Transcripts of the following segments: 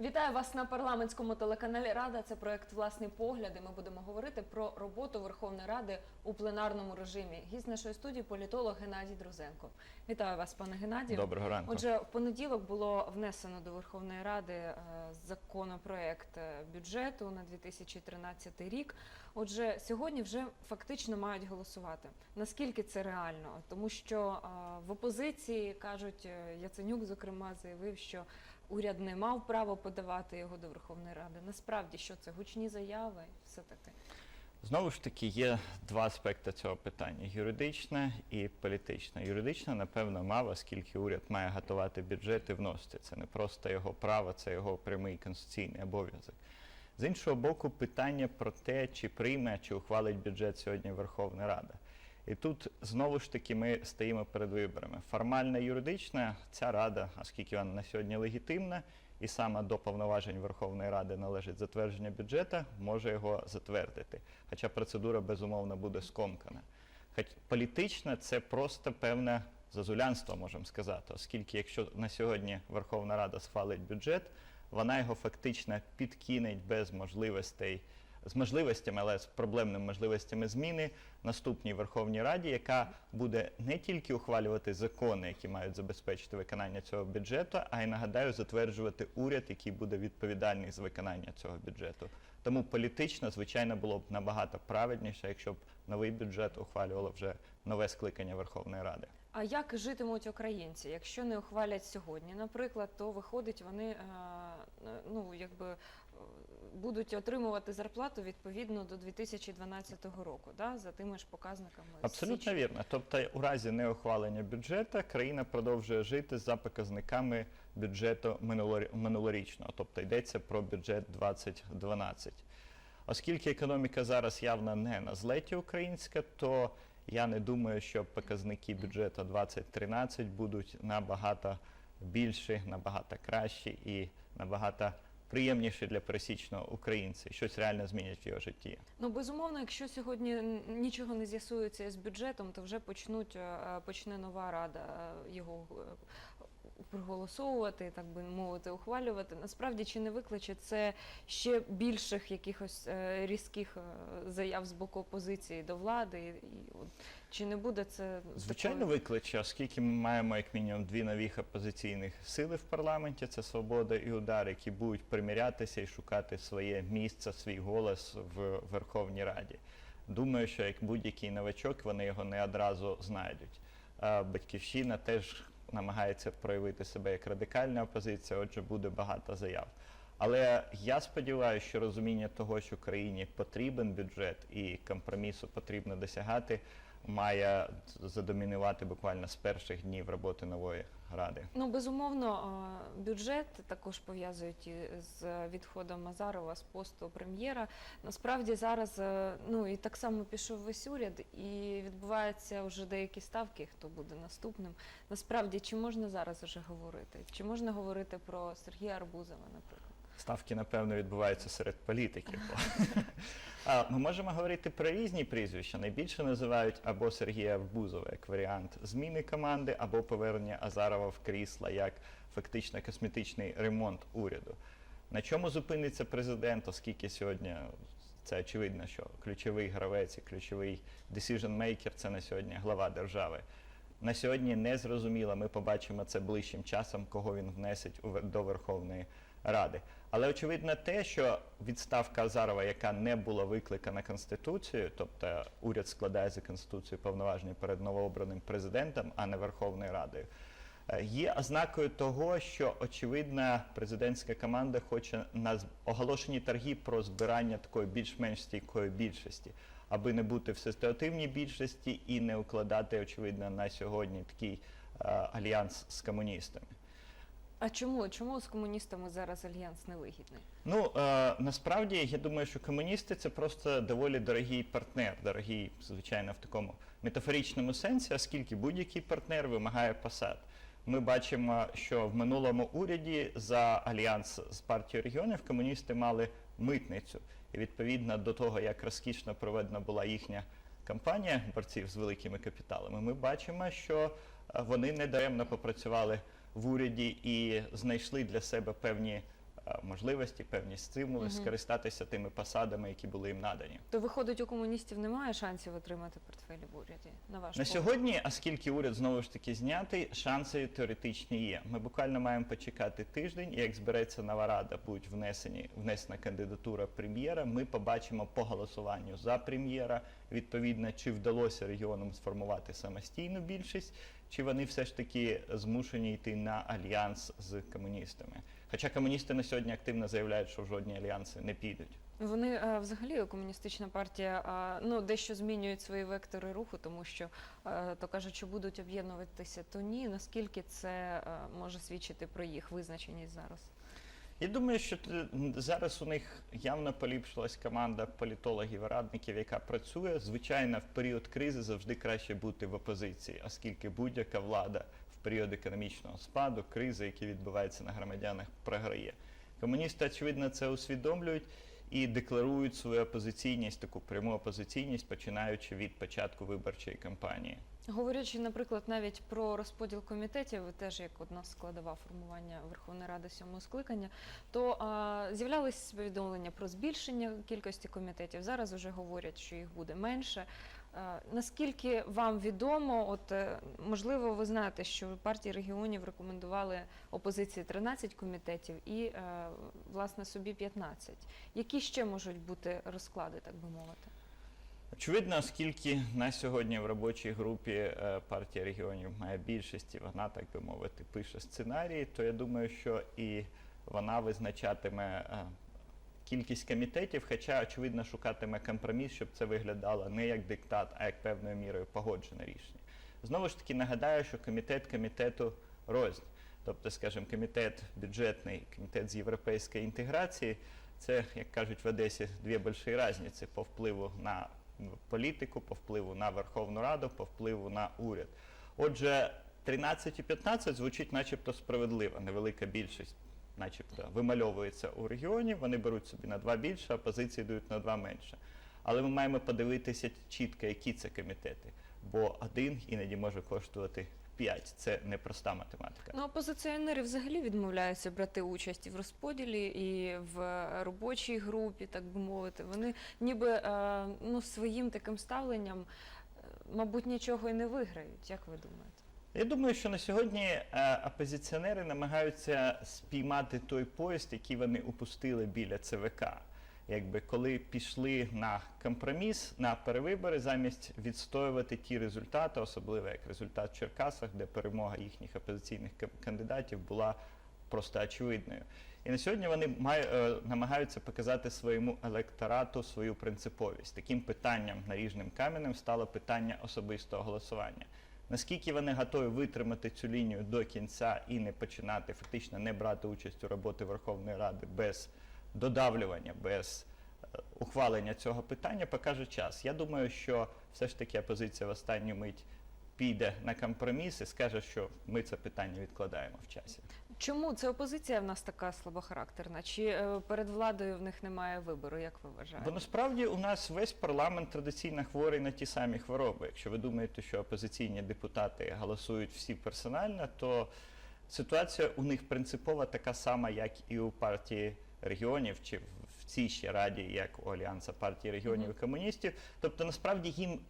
Вітаю вас на парламентському телеканалі Рада. Це проект Власний погляд. і Ми будемо говорити про роботу Верховної Ради у пленарному режимі. Гість нашої студії політолог Геннадій Друзенко. Вітаю вас, пане Геннадію. Доброго ранку. Отже, в понеділок було внесено до Верховної Ради е, законопроект е, бюджету на 2013 рік. Отже, сьогодні вже фактично мають голосувати. Наскільки це реально? Тому що е, в опозиції кажуть, Яценюк, зокрема, заявив, що уряд не мав права подавати його до Верховної Ради. Насправді, що це гучні заяви, все таке. Знову ж таки, є два аспекти цього питання: юридичне і політичне. Юридичне, напевно, мав, оскільки уряд має готувати бюджет і вносити. Це не просто його право, це його прямий конституційний обов'язок. З іншого боку, питання про те, чи прийме, чи ухвалить бюджет сьогодні Верховна Рада. І тут знову ж таки ми стоїмо перед виборами. Формально юридична ця рада, оскільки вона на сьогодні легітимна, і саме до повноважень Верховної Ради належить затвердження бюджету, може його затвердити. Хоча процедура безумовно буде скомкана. Хоч політично це просто певне зазулянство, можемо сказати, оскільки якщо на сьогодні Верховна Рада схвалить бюджет, вона його фактично підкинеть без можливостей. З можливостями, але з проблемними можливостями зміни наступній Верховній Раді, яка буде не тільки ухвалювати закони, які мають забезпечити виконання цього бюджету, а й нагадаю, затверджувати уряд, який буде відповідальний за виконання цього бюджету. Тому політично, звичайно, було б набагато правильніше, якщо б новий бюджет ухвалювало вже нове скликання Верховної Ради. А як житимуть українці, якщо не ухвалять сьогодні, наприклад, то виходить, вони е, ну якби будуть отримувати зарплату відповідно до 2012 року, да, за тими ж показниками. Абсолютно вірно. Тобто, у разі неухвалення бюджету країна продовжує жити за показниками бюджету минулорі- минулорічного, тобто йдеться про бюджет 2012. Оскільки економіка зараз явно не на злеті українська, то я не думаю, що показники бюджету 2013 будуть набагато більші, набагато кращі і набагато приємніші для пересічного українця, щось реально змінять в його житті. Ну безумовно, якщо сьогодні нічого не з'ясується з бюджетом, то вже почнуть е, почне нова рада е, його е, проголосовувати, так би мовити, ухвалювати. Насправді чи не викличе це ще більших якихось е, різких е, заяв з боку опозиції до влади? І, от, чи не буде це Звичайно, такою- викличе, оскільки ми маємо як мінімум дві нових опозиційних сили в парламенті: це свобода і удар, які будуть примірятися і шукати своє місце, свій голос в Верховній Раді. Думаю, що як будь-який новачок, вони його не одразу знайдуть. Батьківщина теж намагається проявити себе як радикальна опозиція, отже, буде багато заяв. Але я сподіваюся, що розуміння того, що країні потрібен бюджет і компромісу потрібно досягати, має задомінувати буквально з перших днів роботи нової ради. Ну, безумовно, бюджет також пов'язують з відходом Азарова з посту прем'єра. Насправді зараз е, ну і так само пішов весь уряд, і відбуваються вже деякі ставки, хто буде наступним. Насправді, чи можна зараз вже говорити? Чи можна говорити про Сергія Арбузова, наприклад? Ставки, напевно, відбуваються серед політиків. Ми можемо говорити про різні прізвища. Найбільше називають або Сергія Бузова як варіант зміни команди, або повернення Азарова в крісла як фактично косметичний ремонт уряду. На чому зупиниться президент, оскільки сьогодні це очевидно, що ключовий гравець і ключовий decision maker – це на сьогодні глава держави. На сьогодні не зрозуміло, ми побачимо це ближчим часом, кого він Вер- до Верховної Ради. Але очевидно те, що відставка Азарова, яка не була викликана Конституцією, тобто уряд складає за Конституцією повноваження перед новообраним президентом, а не Верховною Радою, е, є ознакою того, що очевидно президентська команда хоче на оголошені торги про збирання такої більш-менш стійкої більшості, аби не бути в ситуативній більшості і не укладати, очевидно, на сьогодні такий е, альянс з комуністами. А чому? Чому з комуністами зараз альянс невигідний? Ну е, насправді я думаю, що комуністи це просто доволі дорогий партнер, дорогий, звичайно, в такому метафоричному сенсі, оскільки будь-який партнер вимагає посад. Ми бачимо, що в минулому уряді за альянс з партією регіонів комуністи мали митницю. І відповідно до того, як розкішно проведена була їхня кампанія борців з великими капіталами, ми бачимо, що е, вони недаремно попрацювали в уряді і знайшли для себе певні е, можливості, певні стимули Мгм. скористатися тими посадами, які були їм надані. То виходить, у комуністів немає шансів отримати портфелі в уряді. На ваш На погляд? сьогодні, оскільки уряд знову ж таки знятий, шанси теоретичні є. Ми буквально маємо почекати тиждень, і як збереться нова рада, будуть внесені внесена кандидатура прем'єра. Ми побачимо по голосуванню за прем'єра, відповідно, чи вдалося регіонам сформувати самостійну більшість, чи вони все ж таки змушені йти на альянс з комуністами. Хоча комуністи на сьогодні активно заявляють, що в жодні альянси не підуть. Вони е, взагалі комуністична партія ну дещо змінюють свої вектори руху, тому що е, то кажуть, що будуть об'єднуватися, то ні. Наскільки це е, може свідчити про їх визначеність зараз? Я думаю, що зараз у них явно поліпшилась команда політологів і радників, яка працює. Звичайно, в період кризи завжди краще бути в опозиції, оскільки будь-яка влада в період економічного спаду, кризи, які відбуваються на громадянах, програє. Комуністи, очевидно, це усвідомлюють і декларують свою опозиційність, таку пряму опозиційність, починаючи від початку виборчої кампанії. Говорячи, наприклад, навіть про розподіл комітетів, теж як одна складова формування Верховної Ради сьомого скликання, то а, з'являлися повідомлення про збільшення кількості комітетів. Зараз вже говорять, що їх буде менше. А, наскільки вам відомо, от е, можливо, ви знаєте, що партії регіонів рекомендували опозиції 13 комітетів і е, власне собі 15. Які ще можуть бути розклади, так би мовити? Очевидно, оскільки на сьогодні в робочій групі е, партія регіонів має більшість, і вона, так би мовити, пише сценарії, то я думаю, що і вона визначатиме е, кількість комітетів, хоча, очевидно, шукатиме компроміс, щоб це виглядало не як диктат, а як певною мірою погоджене рішення. Знову ж таки нагадаю, що комітет комітету рознь. Тобто, скажімо, комітет бюджетний, комітет з європейської інтеграції це, як кажуть в Одесі, дві великі різниці по впливу на політику, по впливу на Верховну Раду, по впливу на уряд. Отже, 13 і 15 звучить начебто справедливо, невелика більшість, начебто, вимальовується у регіоні, вони беруть собі на два більше, а позиції дають на два менше. Але ми маємо подивитися чітко, які це комітети, бо один іноді може коштувати 5. Це непроста математика. Ну, опозиціонери взагалі відмовляються брати участь і в розподілі, і в робочій групі, так би мовити. Вони ніби е, ну, своїм таким ставленням, е, мабуть, нічого і не виграють. Як ви думаєте? Я думаю, що на сьогодні е, опозиціонери намагаються спіймати той поїзд, який вони упустили біля ЦВК. Якби коли пішли на компроміс, на перевибори, замість відстоювати ті результати, особливо як результат в Черкасах, де перемога їхніх опозиційних ка- кандидатів була просто очевидною. І на сьогодні вони маю, е, намагаються показати своєму електорату свою принциповість. Таким питанням наріжним каменем стало питання особистого голосування. Наскільки вони готові витримати цю лінію до кінця і не починати фактично не брати участь у роботі Верховної Ради без додавлювання, без е, ухвалення цього питання, покаже час. Я думаю, що все ж таки опозиція в останню мить піде на компроміс і скаже, що ми це питання відкладаємо в часі. Чому це опозиція в нас така слабохарактерна? Чи е, перед владою в них немає вибору, як ви вважаєте? Бо насправді у нас весь парламент традиційно хворий на ті самі хвороби. Якщо ви думаєте, що опозиційні депутати голосують всі персонально, то ситуація у них принципово така сама, як і у партії регіонів, чи в- цій ще раді, як у Альянса партії регіонів і комуністів. Тобто, насправді їм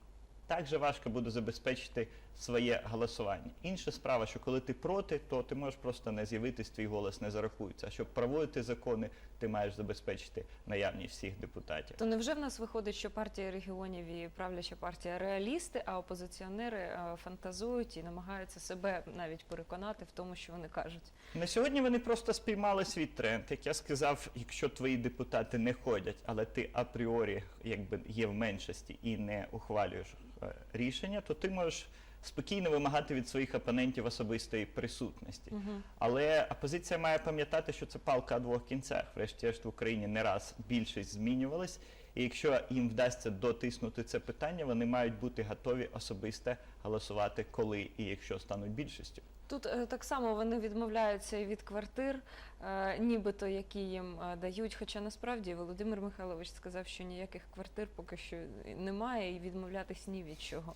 так же важко буде забезпечити своє голосування. Інша справа, що коли ти проти, то ти можеш просто не з'явитись, твій голос не зарахується. А щоб проводити закони, ти маєш забезпечити наявність всіх депутатів. То невже в нас виходить, що партія регіонів і правляча партія реалісти, а опозиціонери е, фантазують і намагаються себе навіть переконати в тому, що вони кажуть? На сьогодні вони просто спіймали свій тренд. Як я сказав, якщо твої депутати не ходять, але ти апріорі якби є в меншості і не ухвалюєш е, рішення, то ти можеш спокійно вимагати від своїх опонентів особистої присутності. Угу. Але опозиція має пам'ятати, що це палка о двох кінцях. Врешті-решт в Україні не раз більшість змінювалась. І якщо їм вдасться дотиснути це питання, вони мають бути готові особисто голосувати, коли і якщо стануть більшістю. Тут е, так само вони відмовляються від квартир, е, нібито які їм е, дають. Хоча насправді Володимир Михайлович сказав, що ніяких квартир поки що немає, і відмовлятись ні від чого.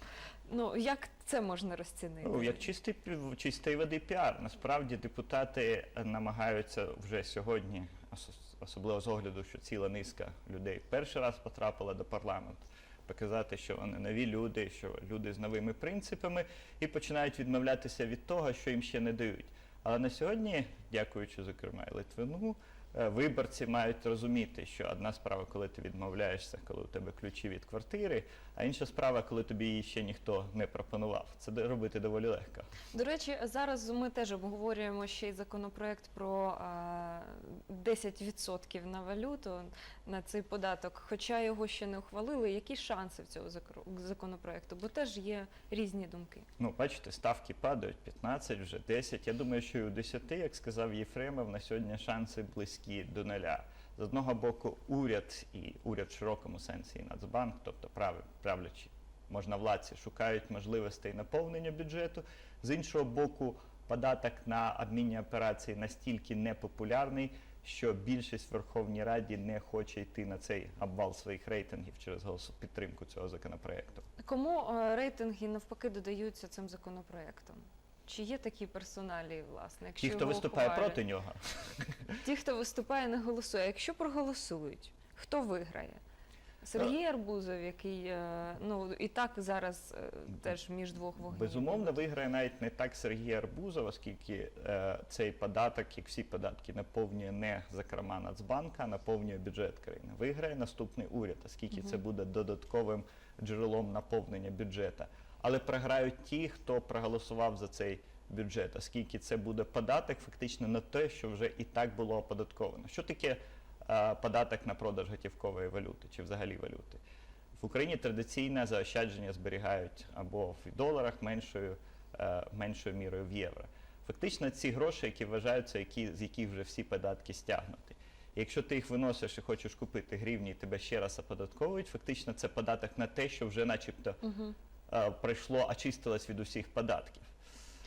Ну як це можна розцінити? Ну, як чистий чистої води піар. Насправді депутати намагаються вже сьогодні особливо з огляду, що ціла низка людей перший раз потрапила до парламенту. Показати, що вони нові люди, що люди з новими принципами, і починають відмовлятися від того, що їм ще не дають. Але на сьогодні, дякуючи, зокрема, Литвину, виборці мають розуміти, що одна справа, коли ти відмовляєшся, коли у тебе ключі від квартири, а інша справа, коли тобі її ще ніхто не пропонував. Це робити доволі легко. До речі, зараз ми теж обговорюємо ще й законопроект про а, 10% на валюту на цей податок, хоча його ще не ухвалили. Які шанси в цього законопроекту? Бо теж є різні думки. Ну, бачите, ставки падають 15, вже 10. Я думаю, що і у 10, як сказав Єфремов, на сьогодні шанси близькі до нуля. З одного боку, уряд і уряд в широкому сенсі і Нацбанк, тобто прав- правлячі можновладці, шукають можливостей наповнення бюджету. З іншого боку, податок на обмінні операції настільки непопулярний, що більшість в Верховній Раді не хоче йти на цей обвал своїх рейтингів через голос підтримку цього законопроекту. Кому е, рейтинги навпаки додаються цим законопроектом? Чи є такі персоналі, власне? Якщо Ті, хто виступає ухвалять? проти нього, Ті, хто виступає, не голосує. А Якщо проголосують, хто виграє? Сергій Арбузов, який е, ну і так зараз е, теж між двох вогнів. Безумовно, виграє навіть не так Сергій Арбузов, оскільки е, цей податок, як всі податки, наповнює не зокрема Нацбанка, а наповнює бюджет країни. Виграє наступний уряд, оскільки це буде додатковим джерелом наповнення бюджета. Але програють ті, хто проголосував за цей бюджет, оскільки це буде податок фактично на те, що вже і так було оподатковано. Що таке е, податок на продаж готівкової валюти чи взагалі валюти? В Україні традиційне заощадження зберігають або в доларах меншою, е, меншою мірою в євро. Фактично ці гроші, які вважаються, які, з яких вже всі податки стягнуті. Якщо ти їх виносиш і хочеш купити гривні, і тебе ще раз оподатковують, фактично це податок на те, що вже начебто Угу. е, пройшло, очистилось від усіх податків.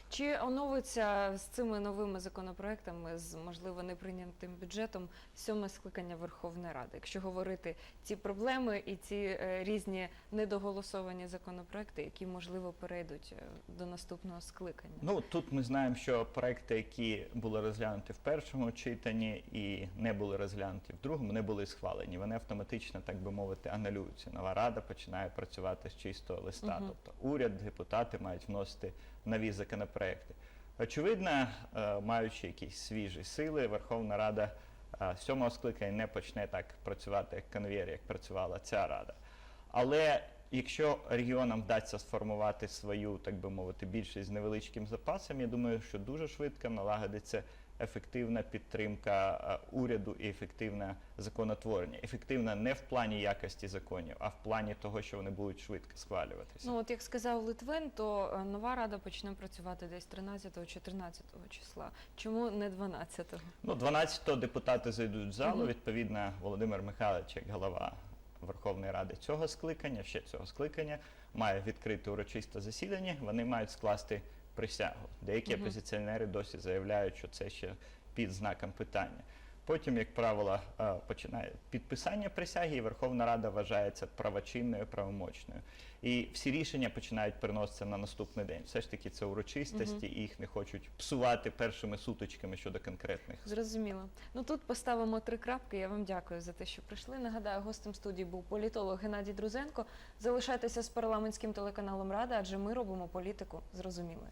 Чи оновиться з цими новими законопроектами, з можливо неприйнятим бюджетом, сьоме скликання Верховної Ради? Якщо говорити ці проблеми і ці е, різні недоголосовані законопроекти, які можливо перейдуть е, до наступного скликання? Ну тут ми знаємо, що проекти, які були розглянуті в першому читанні і не були розглянуті в другому, не були схвалені. Вони автоматично, так би мовити, анулюються. Нова рада починає працювати з чистого листа. Мгм. Тобто уряд, депутати мають вносити нові законопроекти. Очевидно, е, маючи якісь свіжі сили, Верховна Рада е, сьомого скликання не почне так працювати як конвейер, як працювала ця рада. Але якщо регіонам вдасться сформувати свою, так би мовити, більшість з невеличким запасом, я думаю, що дуже швидко налагодиться ефективна підтримка е, уряду і ефективне законотворення. Ефективна не в плані якості законів, а в плані того, що вони будуть швидко схвалюватися. Ну от як сказав Литвин, то е, нова рада почне працювати десь 13 чи 13 числа. Чому не 12-го? Ну, 12-го депутати зайдуть в залу. Мгм. Відповідно, Володимир Михайлович, як голова Верховної Ради цього скликання, ще цього скликання, має відкрити урочисте засідання. Вони мають скласти присягу. Деякі Мгм. опозиціонери досі заявляють, що це ще під знаком питання. Потім, як правило, починає підписання присяги, і Верховна Рада вважається правочинною, правомочною. І всі рішення починають переноситися на наступний день. Все ж таки це урочистості, і їх не хочуть псувати першими сутичками щодо конкретних Зрозуміло. Ну тут поставимо три крапки. Я вам дякую за те, що прийшли. Нагадаю, гостем студії був політолог Геннадій Друзенко. Залишайтеся з парламентським телеканалом Рада, адже ми робимо політику зрозумілою.